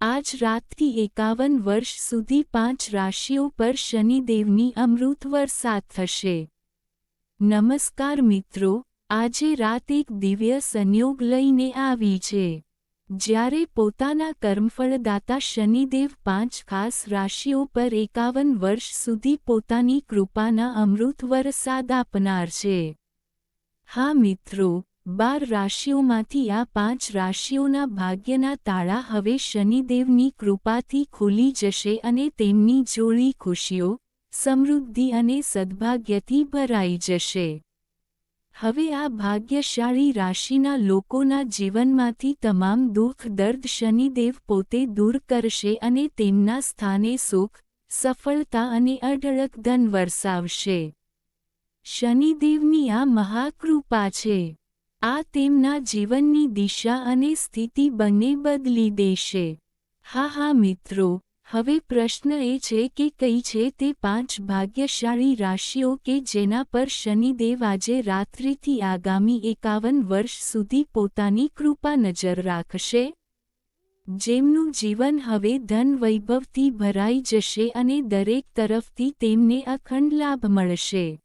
આજ રાતથી એકાવન વર્ષ સુધી પાંચ રાશિઓ પર શનિદેવની અમૃત વરસાદ થશે. નમસ્કાર મિત્રો, આજે રાત એક દિવ્ય સંયોગ લઈને આવી છે. જ્યારે પોતાના કર્મફળદાતા શનિદેવ પાંચ ખાસ રાશિઓ પર એકાવન વર્ષ સુધી પોતાની કૃપાના અમૃત વરસાદ આપનાર છે. હા મિત્રો બાર રાશિઓમાંથી આ પાંચ રાશિઓના ભાગ્યના તાળા હવે શનિદેવની કૃપાથી ખુલી જશે અને તેમની જોડી ખુશીઓ, સમૃદ્ધિ અને સદભાગ્યથી ભરાઈ જશે. હવે આ ભાગ્યશાળી રાશિના લોકોના જીવનમાંથી તમામ દુઃખ દર્દ શનિદેવ પોતે દૂર કરશે અને તેમના સ્થાને સુખ, સફળતા અને અઢળક ધન વરસાવશે. શનિદેવની આ મહાકૃપા છે. આ તેમના જીવનની દિશા અને સ્થિતિ બંને બદલી દેશે. હા હા, મિત્રો, હવે પ્રશ્ન એ છે કે કઈ છે તે પાંચ ભાગ્યશાળી રાશિઓ કે જેના પર શનિદેવ આજે રાત્રિથી આગામી એકાવન વર્ષ સુધી પોતાની કૃપા નજર રાખશે? જેમનું જીવન હવે ધન વૈભવથી ભરાઈ જશે અને દરેક તરફથી તેમને અખંડ લાભ મળશે.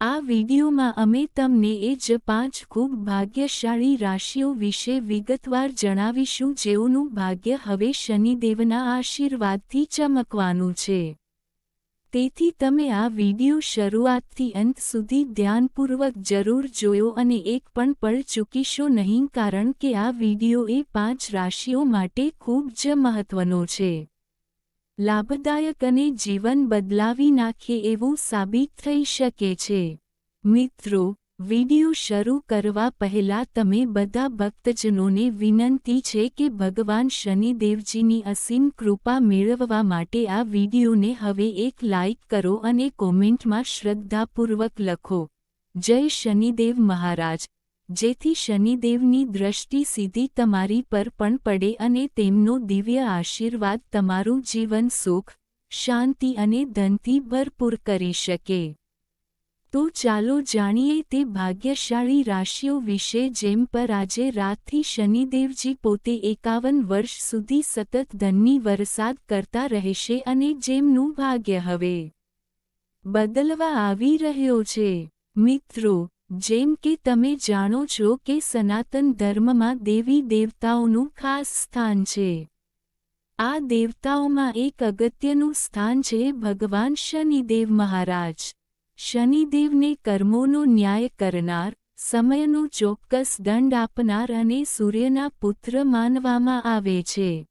આ વિડીયોમાં અમે તમને એ જ પાંચ ખૂબ ભાગ્યશાળી રાશિઓ વિશે વિગતવાર જણાવીશું જેઓનું ભાગ્ય હવે શનિદેવના આશીર્વાદથી ચમકવાનું છે. તેથી તમે આ વીડિયો શરૂઆતથી અંત સુધી ધ્યાનપૂર્વક જરૂર જોયો અને એક પણ પળ ચૂકીશો નહીં, કારણ કે આ વીડિયો એ પાંચ રાશિઓ માટે ખૂબ જ મહત્વનો છે. લાભદાયક અને જીવન બદલાવી નાખે એવું સાબિત થઈ શકે છે. મિત્રો, વિડિયો શરૂ કરવા પહેલા તમે બધા ભક્તજનોને વિનંતી છે કે ભગવાન શનિદેવજીની અસીમ કૃપા મેળવવા માટે આ વિડિયોને હવે એક લાઇક કરો અને કોમેન્ટમાં શ્રદ્ધાપૂર્વક લખો. જય શનિદેવ મહારાજ. જેથી શનિદેવની દ્રષ્ટિ સીધી તમારી પર પણ પડે અને તેમનો દિવ્ય આશીર્વાદ તમારું જીવન સુખ, શાંતિ અને ધનથી ભરપૂર કરી શકે. તો ચાલો જાણીએ તે ભાગ્યશાળી રાશિઓ વિશે જેમ પર આજે રાતથી શનિદેવજી પોતે એકાવન વર્ષ સુધી સતત ધનની વરસાદ કરતા રહેશે અને જેમનું ભાગ્ય હવે બદલવા આવી રહ્યો છે. મિત્રો જેમ કે તમે જાણો છો કે સનાતન ધર્મમાં દેવી દેવતાઓનું ખાસ સ્થાન છે. આ દેવતાઓમાં એક અગત્યનું સ્થાન છે ભગવાન શનિદેવ મહારાજ. શનિદેવને કર્મોનો ન્યાય કરનાર, સમયનો ચોક્કસ દંડ આપનાર અને સૂર્યના પુત્ર માનવામાં આવે છે.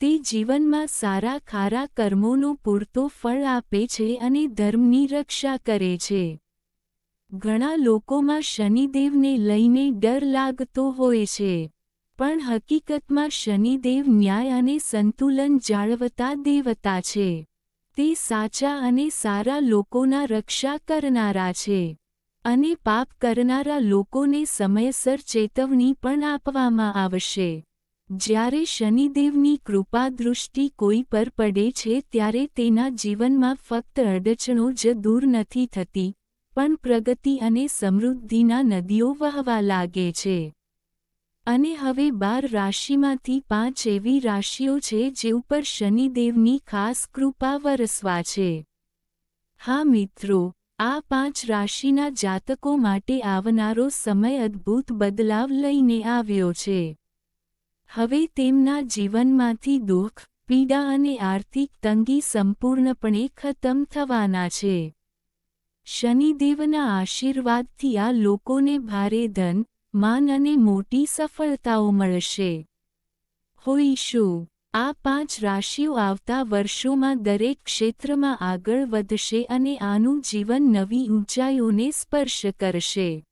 તે જીવનમાં સારા ખારા કર્મોનો પૂરતો ફળ આપે છે અને ધર્મની રક્ષા કરે છે. ઘણા લોકોમાં શનિદેવને લઈને ડર લાગતો હોય છે, પણ હકીકતમાં શનિદેવ ન્યાય અને સંતુલન જાળવતા દેવતા છે. તે સાચા અને સારા લોકોના રક્ષા કરનારા છે અને પાપ કરનારા લોકોને સમયસર ચેતવણી પણ આપવામાં આવશે. જ્યારે શનિદેવની કૃપા દૃષ્ટિ કોઈ પર પડે છે, ત્યારે તેના જીવનમાં ફક્ત અડચણો જ દૂર નથી થતી પણ પ્રગતિ અને સમૃદ્ધિના નદીઓ વહવા લાગે છે. અને હવે બાર રાશિમાંથી પાંચ એવી રાશિઓ છે જે ઉપર શનિદેવની ખાસ કૃપા વરસવા છે. હા મિત્રો, આ પાંચ રાશિના જાતકો માટે આવનારો સમય અદ્ભુત બદલાવ લઈને આવ્યો છે. હવે તેમના જીવનમાંથી દુઃખ, પીડા અને આર્થિક તંગી સંપૂર્ણપણે ખતમ થવાના છે. શનિદેવના આશીર્વાદથી આ લોકોને ભારે ધન, માન અને મોટી સફળતાઓ મળશે. હોઈશું આ પાંચ રાશિઓ આવતા વર્ષોમાં દરેક ક્ષેત્રમાં આગળ વધશે અને આનું જીવન નવી ઊંચાઈઓને સ્પર્શ કરશે.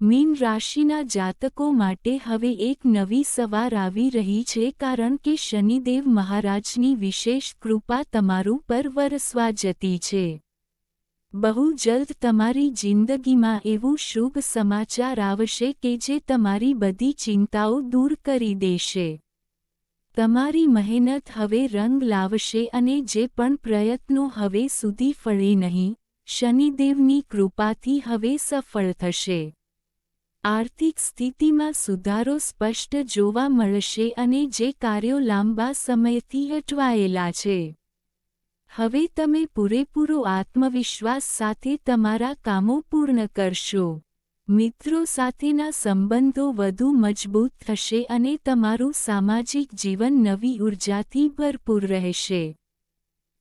મીન રાશિના જાતકો માટે હવે એક નવી સવાર આવી રહી છે કારણ કે શનિદેવ મહારાજની વિશેષ કૃપા તમારું પર વરસવા જતી છે. બહુ જલ્દ તમારી જિંદગીમાં એવું શુભ સમાચાર આવશે કે જે તમારી બધી ચિંતાઓ દૂર કરી દેશે. તમારી મહેનત હવે રંગ લાવશે અને જે પણ પ્રયત્નો હવે સુધી ફળે નહીં, શનિદેવની કૃપાથી હવે સફળ થશે. આર્થિક સ્થિતિમાં સુધારો સ્પષ્ટ જોવા મળશે અને જે કાર્યો લાંબા સમયથી અટવાયેલા છે. હવે તમે પૂરેપૂરો આત્મવિશ્વાસ સાથે તમારા કામો પૂર્ણ કરશો. મિત્રો સાથેના સંબંધો વધુ મજબૂત થશે અને તમારું સામાજિક જીવન નવી ઉર્જાથી ભરપૂર રહેશે.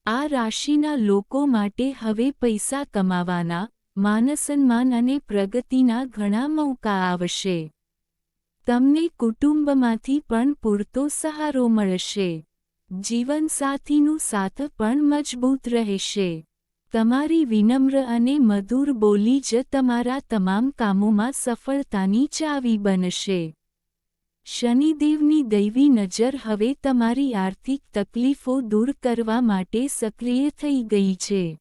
આ રાશિના લોકો માટે હવે પૈસા કમાવાના, માનસન્માન અને પ્રગતિના ઘણા મોકા આવશે. તમને કુટુંબમાંથી પણ પૂરતો સહારો મળશે. જીવનસાથીનું સાથ પણ મજબૂત રહેશે. તમારી વિનમ્ર અને મધુર બોલી જ તમારા તમામ કામોમાં સફળતાની ચાવી બનશે. શનિદેવની દૈવી નજર હવે તમારી આર્થિક તકલીફો દૂર કરવા માટે સક્રિય થઈ ગઈ છે.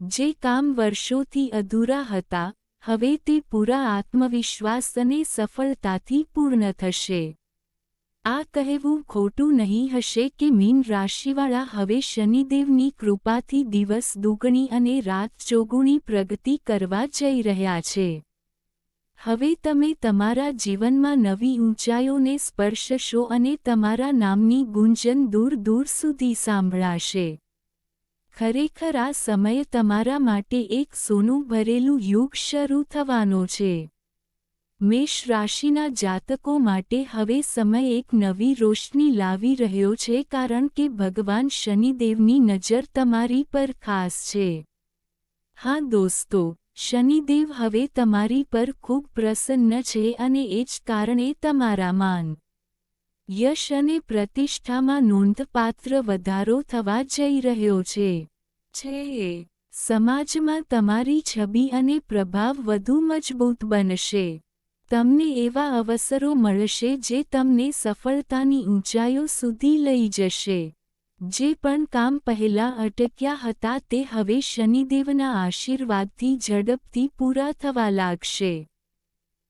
જે કામ વર્ષોથી અધૂરા હતા, હવે તે પૂરા આત્મવિશ્વાસ અને સફળતાથી પૂર્ણ થશે. આ કહેવું ખોટું નહીં હશે કે મીન રાશિવાળા હવે શનિદેવની કૃપાથી દિવસ દુગણી અને રાત ચોગુણી પ્રગતિ કરવા જઈ રહ્યા છે. હવે તમે તમારા જીવનમાં નવી ઊંચાઈઓને સ્પર્શશો અને તમારા નામની ગુંજન દૂર દૂર સુધી સાંભળાશે. ખરેખર આ સમય તમારા માટે એક સોનું ભરેલું યુગ શરૂ થવાનો છે. મેષ રાશિના જાતકો માટે હવે સમય એક નવી રોશની લાવી રહ્યો છે કારણ કે ભગવાન શનિદેવની નજર તમારી પર ખાસ છે. હા દોસ્તો, શનિદેવ હવે તમારી પર ખૂબ પ્રસન્ન છે અને એ જ કારણે તમારા માન, યશ અને પ્રતિષ્ઠામાં નોંધપાત્ર વધારો થવા જઈ રહ્યો છે. છે સમાજમાં તમારી છબી અને પ્રભાવ વધુ મજબૂત બનશે. તમને એવા અવસરો મળશે જે તમને સફળતાની ઊંચાઈઓ સુધી લઈ જશે. જે પણ કામ પહેલાં અટક્યા હતા તે હવે શનિદેવના આશીર્વાદથી ઝડપથી પૂરા થવા લાગશે.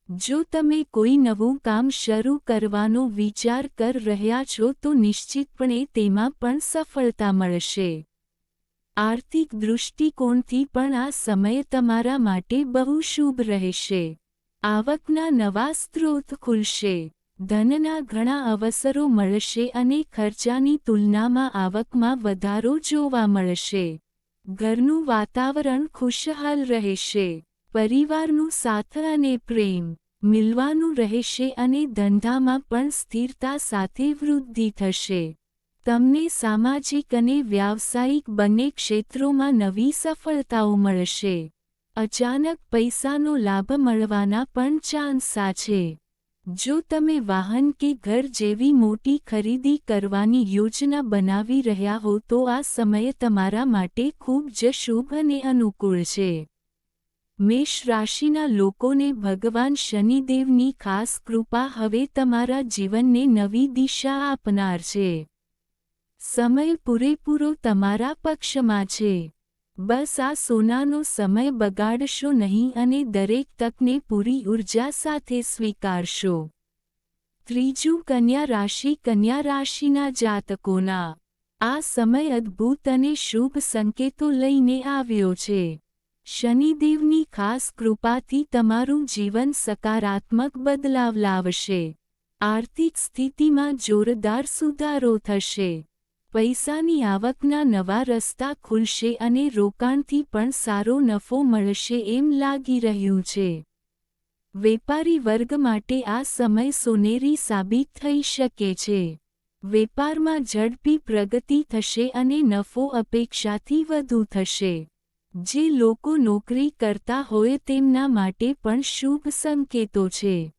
જો તમે કોઈ નવું કામ શરૂ કરવાનો વિચાર કર રહ્યા છો તો નિશ્ચિતપણે તેમાં પણ સફળતા મળશે. આર્થિક દૃષ્ટિકોણથી પણ આ સમય તમારા માટે બહુ શુભ રહેશે. આવકના નવા સ્ત્રોત ખુલશે. ધનના ઘણા અવસરો મળશે અને ખર્ચાની તુલનામાં આવકમાં વધારો જોવા મળશે. ઘરનું વાતાવરણ ખુશહાલ રહેશે. પરિવારનું સાથ અને પ્રેમ મિલવાનું રહેશે અને ધંધામાં પણ સ્થિરતા સાથે વૃદ્ધિ થશે. તમને સામાજિક અને વ્યાવસાયિક બંને ક્ષેત્રોમાં નવી સફળતાઓ મળશે. અચાનક પૈસાનો લાભ મળવાના પણ ચાન્સા છે. જો તમે વાહન કે ઘર જેવી મોટી ખરીદી કરવાની યોજના બનાવી રહ્યા હો તો આ સમય તમારા માટે ખૂબ જ શુભ અને અનુકૂળ છે. મેષ રાશિના લોકોને ભગવાન શનિદેવની ખાસ કૃપા હવે તમારા જીવનને નવી દિશા આપનાર છે. સમય પૂરેપૂરો તમારા પક્ષમાં છે. બસ આ સોનાનો સમય બગાડશો નહીં અને દરેક તકને પૂરી ઊર્જા સાથે સ્વીકારશો. ત્રીજું કન્યા રાશિ કન્યા રાશિના જાતકોના. આ સમય અદ્ભુત અને શુભ સંકેતો લઈને આવ્યો છે. શનિદેવની ખાસ કૃપાથી તમારું જીવન સકારાત્મક બદલાવ લાવશે. આર્થિક સ્થિતિમાં જોરદાર સુધારો થશે. પૈસાની આવકના નવા રસ્તા ખુલશે અને રોકાણથી પણ સારો નફો મળશે એમ લાગી રહ્યું છે. વેપારી વર્ગ માટે આ સમય સોનેરી સાબિત થઈ શકે છે. વેપારમાં ઝડપી પ્રગતિ થશે અને નફો અપેક્ષાથી વધુ થશે. જે લોકો નોકરી કરતા હોય તેમના માટે પણ શુભ સંકેતો છે.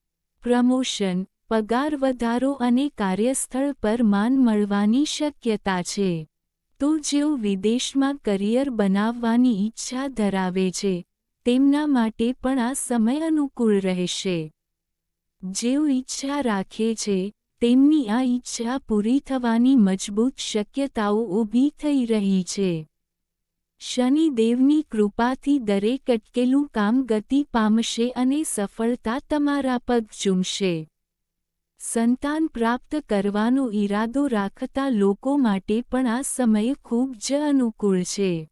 પ્રમોશન પગાર વધારો અને કાર્યસ્થળ પર માન મળવાની શક્યતા છે. તો જેઓ વિદેશમાં કરિયર બનાવવાની ઈચ્છા ધરાવે છે, તેમના માટે પણ આ સમય અનુકૂળ રહેશે. જેઓ ઈચ્છા રાખે છે, તેમની આ ઈચ્છા પૂરી થવાની મજબૂત શક્યતાઓ ઊભી થઈ રહી છે. શનિદેવની કૃપાથી દરેક અટકેલું કામ ગતિ પામશે અને સફળતા તમારા પગ ચૂમશે. સંતાન પ્રાપ્ત કરવાનો ઈરાદો રાખતા લોકો માટે પણ આ સમય ખૂબ જ અનુકૂળ છે.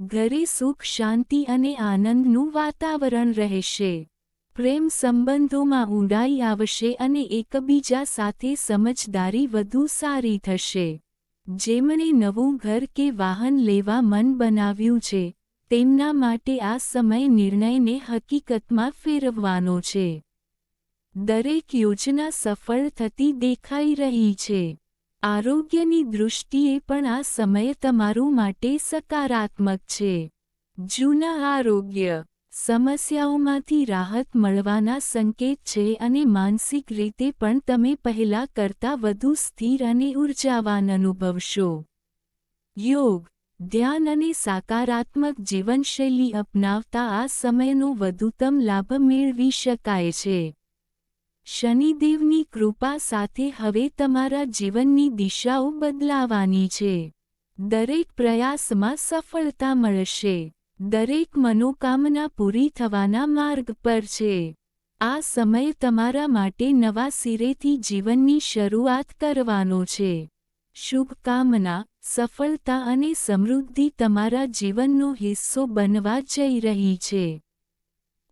ઘરે સુખ, શાંતિ અને આનંદનું વાતાવરણ રહેશે. પ્રેમ સંબંધોમાં ઊંડાઈ આવશે અને એકબીજા સાથે સમજદારી વધુ સારી થશે. જેમણે નવું ઘર કે વાહન લેવા મન બનાવ્યું છે, તેમના માટે આ સમય નિર્ણયને હકીકતમાં ફેરવવાનો છે. દરેક યોજના સફળ થતી દેખાઈ રહી છે. આરોગ્યની દૃષ્ટિએ પણ આ સમય તમારું માટે સકારાત્મક છે. જૂના આરોગ્ય સમસ્યાઓમાંથી રાહત મળવાના સંકેત છે અને માનસિક રીતે પણ તમે પહેલા કરતાં વધુ સ્થિર અને ઉર્જાવાન અનુભવશો. યોગ, ધ્યાન અને સકારાત્મક જીવનશૈલી અપનાવતા આ સમયનો વધુતમ લાભ મેળવી શકાય છે. શનિદેવની કૃપા સાથે હવે તમારા જીવનની દિશાઓ બદલાવાની છે. દરેક પ્રયાસમાં સફળતા મળશે. દરેક મનોકામના પૂરી થવાના માર્ગ પર છે. આ સમય તમારા માટે નવા સિરેથી જીવનની શરૂઆત કરવાનો છે. શુભકામના, સફળતા અને સમૃદ્ધિ તમારા જીવનનો હિસ્સો બનવા જઈ રહી છે.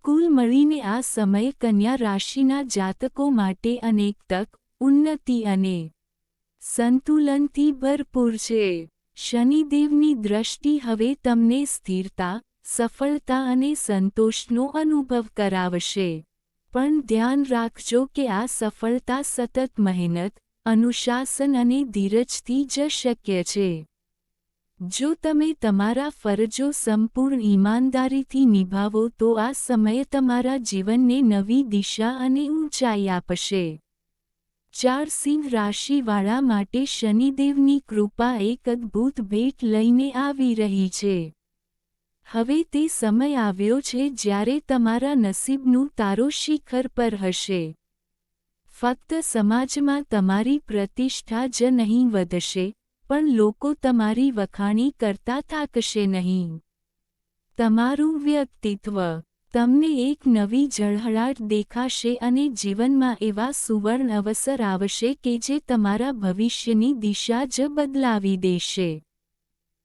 કુલ મળીને આ સમય કન્યા રાશિના જાતકો માટે અનેક તક, ઉન્નતિ અને સંતુલનથી ભરપૂર છે. શનિદેવની દ્રષ્ટિ હવે તમને સ્થિરતા, સફળતા અને સંતોષનો અનુભવ કરાવશે. પણ ધ્યાન રાખજો કે આ સફળતા સતત મહેનત, અનુશાસન અને ધીરજથી જ શક્ય છે. જો તમે તમારા ફરજો સંપૂર્ણ ઈમાનદારીથી નિભાવો, તો આ સમય તમારા જીવનને નવી દિશા અને ઊંચાઈ આપશે. ચાર સિંહ રાશિવાળા માટે શનિદેવની કૃપા એક અદ્ભુત ભેટ લઈને આવી રહી છે. હવે તે સમય આવ્યો છે જ્યારે તમારા નસીબનું તારો શિખર પર હશે. ફક્ત સમાજમાં તમારી પ્રતિષ્ઠા જ નહીં વધશે પણ લોકો તમારી વખાણી કરતા થાકશે નહીં. તમારું વ્યક્તિત્વ તમને એક નવી ઝળહળાટ દેખાશે અને જીવનમાં એવા સુવર્ણ અવસર આવશે કે જે તમારા ભવિષ્યની દિશા જ બદલાવી દેશે.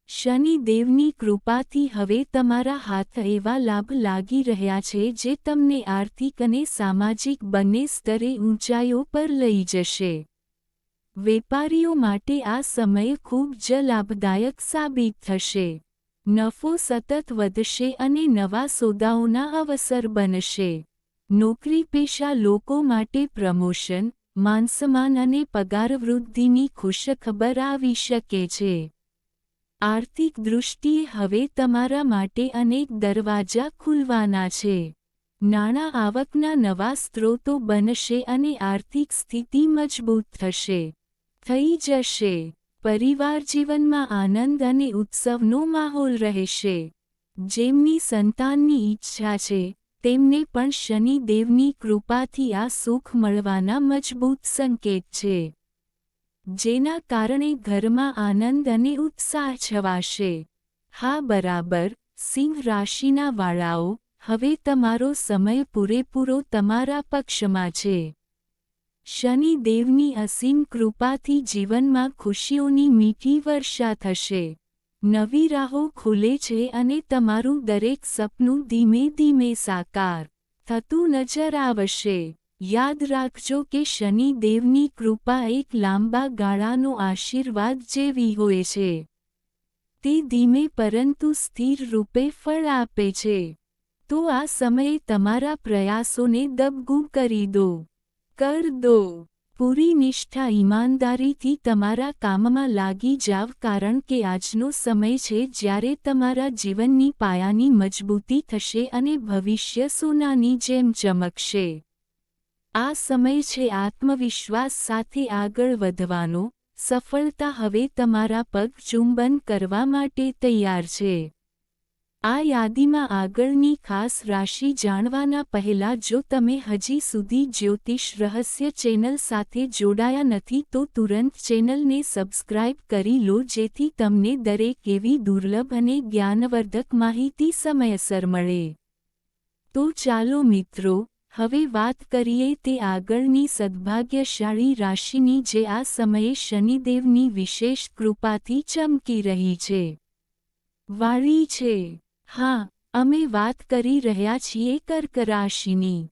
શનિદેવની કૃપાથી હવે તમારા હાથ એવા લાભ લાગી રહ્યા છે જે તમને આર્થિક અને સામાજિક બંને સ્તરે ઊંચાઈઓ પર લઈ જશે. વેપારીઓ માટે આ સમય ખૂબ જ લાભદાયક સાબિત થશે. નફો સતત વધશે અને નવા સોદાઓના અવસર બનશે. નોકરી પેશા લોકો માટે પ્રમોશન માનસમાન અને પગાર વૃદ્ધિની ખુશખબર આવી શકે છે. આર્થિક દૃષ્ટિએ હવે તમારા માટે અનેક દરવાજા ખુલવાના છે. નાણાં આવકના નવા સ્ત્રોતો બનશે અને આર્થિક સ્થિતિ મજબૂત થશે. થઈ જશે. પરિવાર જીવનમાં આનંદ અને ઉત્સવનો માહોલ રહેશે. જેમની સંતાનની ઈચ્છા છે, તેમને પણ શનિદેવની કૃપાથી આ સુખ મળવાના મજબૂત સંકેત છે. જેના કારણે ઘરમાં આનંદ અને ઉત્સાહ છવાશે. હા, બરાબર, સિંહ રાશિના વાળાઓ, હવે તમારો સમય પૂરેપૂરો તમારા પક્ષમાં છે. શનિદેવની અસીમ કૃપાથી જીવનમાં ખુશીઓની મીઠી વર્ષા થશે. નવી રાહો ખુલે છે અને તમારું દરેક સપનું ધીમે ધીમે સાકાર થતું નજર આવશે. યાદ રાખજો કે શનિ દેવની કૃપા એક લાંબા ગાળાનો આશીર્વાદ જેવી હોય છે. તે ધીમે પરંતુ સ્થિર રૂપે ફળ આપે છે. તો આ સમયે તમારા પ્રયાસોને દબગું કરી દો. કર દો. પૂરી નિષ્ઠા ઈમાનદારીથી તમારા કામમાં લાગી જાવ કારણ કે આજનો સમય છે જ્યારે તમારા જીવનની પાયાની મજબૂતી થશે અને ભવિષ્ય સોનાની જેમ ચમકશે. આ સમય છે આત્મવિશ્વાસ સાથે આગળ વધવાનો. સફળતા હવે તમારા પગ ચુંબન કરવા માટે તૈયાર છે. આ યાદીમાં આગળની ખાસ રાશિ જાણવાના પહેલા જો તમે હજી સુધી જ્યોતિષ રહસ્ય ચેનલ સાથે જોડાયા નથી તો તુરંત ચેનલને સબસ્ક્રાઇબ કરી લો જેથી તમને દરેક એવી દુર્લભ અને જ્ઞાનવર્ધક માહિતી સમયસર મળે. તો ચાલો મિત્રો, હવે વાત કરીએ તે આગળની સદભાગ્યશાળી રાશિની જે આ સમયે શનિદેવની વિશેષ કૃપાથી ચમકી રહી છે. વાળી છે. હા, અમે વાત કરી રહ્યા છીએ કર્ક રાશિની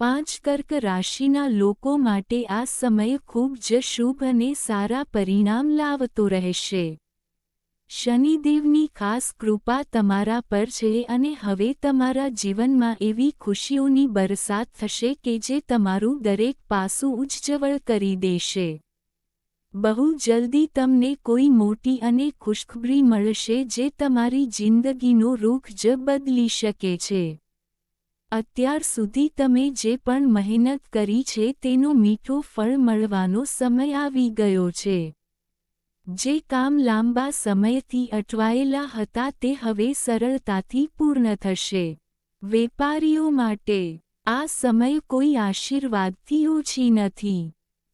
પાંચ કર્ક રાશિના લોકો માટે આ સમય ખૂબ જ શુભ અને સારા પરિણામ લાવતો રહેશે. શનિદેવની ખાસ કૃપા તમારા પર છે અને હવે તમારા જીવનમાં એવી ખુશીઓની બરસાત થશે કે જે તમારું દરેક પાસું ઉજ્જવળ કરી દેશે. બહુ જલ્દી તમને કોઈ મોટી અને ખુશખબરી મળશે જે તમારી જિંદગીનો રૂખ જ બદલી શકે છે. અત્યાર સુધી તમે જે પણ મહેનત કરી છે તેનો મીઠો ફળ મળવાનો સમય આવી ગયો છે. જે કામ લાંબા સમયથી અટવાયેલા હતા તે હવે સરળતાથી પૂર્ણ થશે. વેપારીઓ માટે આ સમય કોઈ આશીર્વાદથી ઓછી નથી.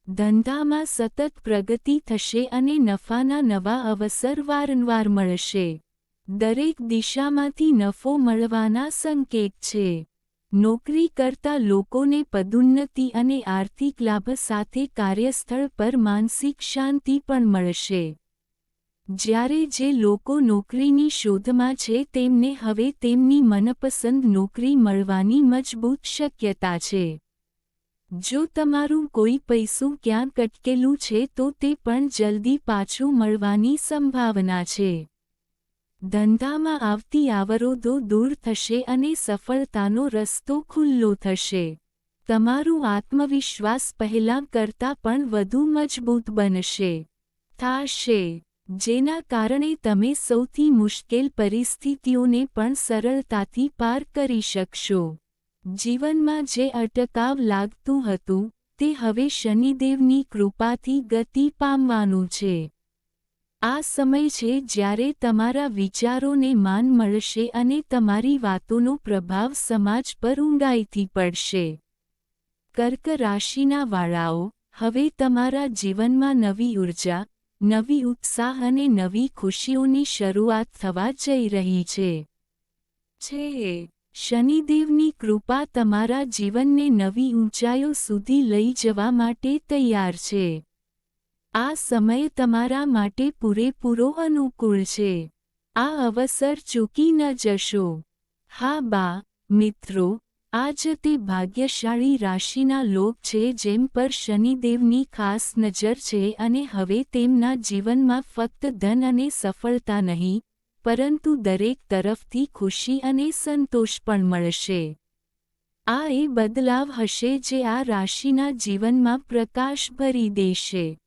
ધંધામાં સતત પ્રગતિ થશે અને નફાના નવા અવસર વારંવાર મળશે. દરેક દિશામાંથી નફો મળવાના સંકેત છે. નોકરી કરતા લોકોને પદોન્નતિ અને આર્થિક લાભ સાથે કાર્યસ્થળ પર માનસિક શાંતિ પણ મળશે. જ્યારે જે લોકો નોકરીની શોધમાં છે તેમને હવે તેમની મનપસંદ નોકરી મળવાની મજબૂત શક્યતા છે. જો તમારું કોઈ પૈસું ક્યાંક અટકેલું છે તો તે પણ જલ્દી પાછું મળવાની સંભાવના છે. ધંધામાં આવતી અવરોધો દૂર થશે અને સફળતાનો રસ્તો ખુલ્લો થશે. તમારું આત્મવિશ્વાસ પહેલાં કરતાં પણ વધુ મજબૂત બનશે. થાશે. જેના કારણે તમે સૌથી મુશ્કેલ પરિસ્થિતિઓને પણ સરળતાથી પાર કરી શકશો. જીવનમાં જે અટકાવ લાગતું હતું, તે હવે શનિદેવની કૃપાથી ગતિ પામવાનું છે. આ સમય છે જ્યારે તમારા વિચારોને માન મળશે અને તમારી વાતોનો પ્રભાવ સમાજ પર ઊંડાઈથી પડશે. કર્ક રાશિના વાળાઓ, હવે તમારા જીવનમાં નવી ઊર્જા, નવી ઉત્સાહ અને નવી ખુશીઓની શરૂઆત થવા જઈ રહી છે. છે. શનિદેવની કૃપા તમારા જીવનને નવી ઊંચાઈઓ સુધી લઈ જવા માટે તૈયાર છે. આ સમય તમારા માટે પૂરેપૂરો અનુકૂળ છે. આ અવસર ચૂકી ન જશો. હા બા, મિત્રો, આજ તે ભાગ્યશાળી રાશિના લોક છે જેમ પર શનિદેવની ખાસ નજર છે અને હવે તેમના જીવનમાં ફક્ત ધન અને સફળતા નહીં પરંતુ દરેક તરફથી ખુશી અને સંતોષ પણ મળશે. આ એ બદલાવ હશે જે આ રાશિના જીવનમાં પ્રકાશ ભરી દેશે.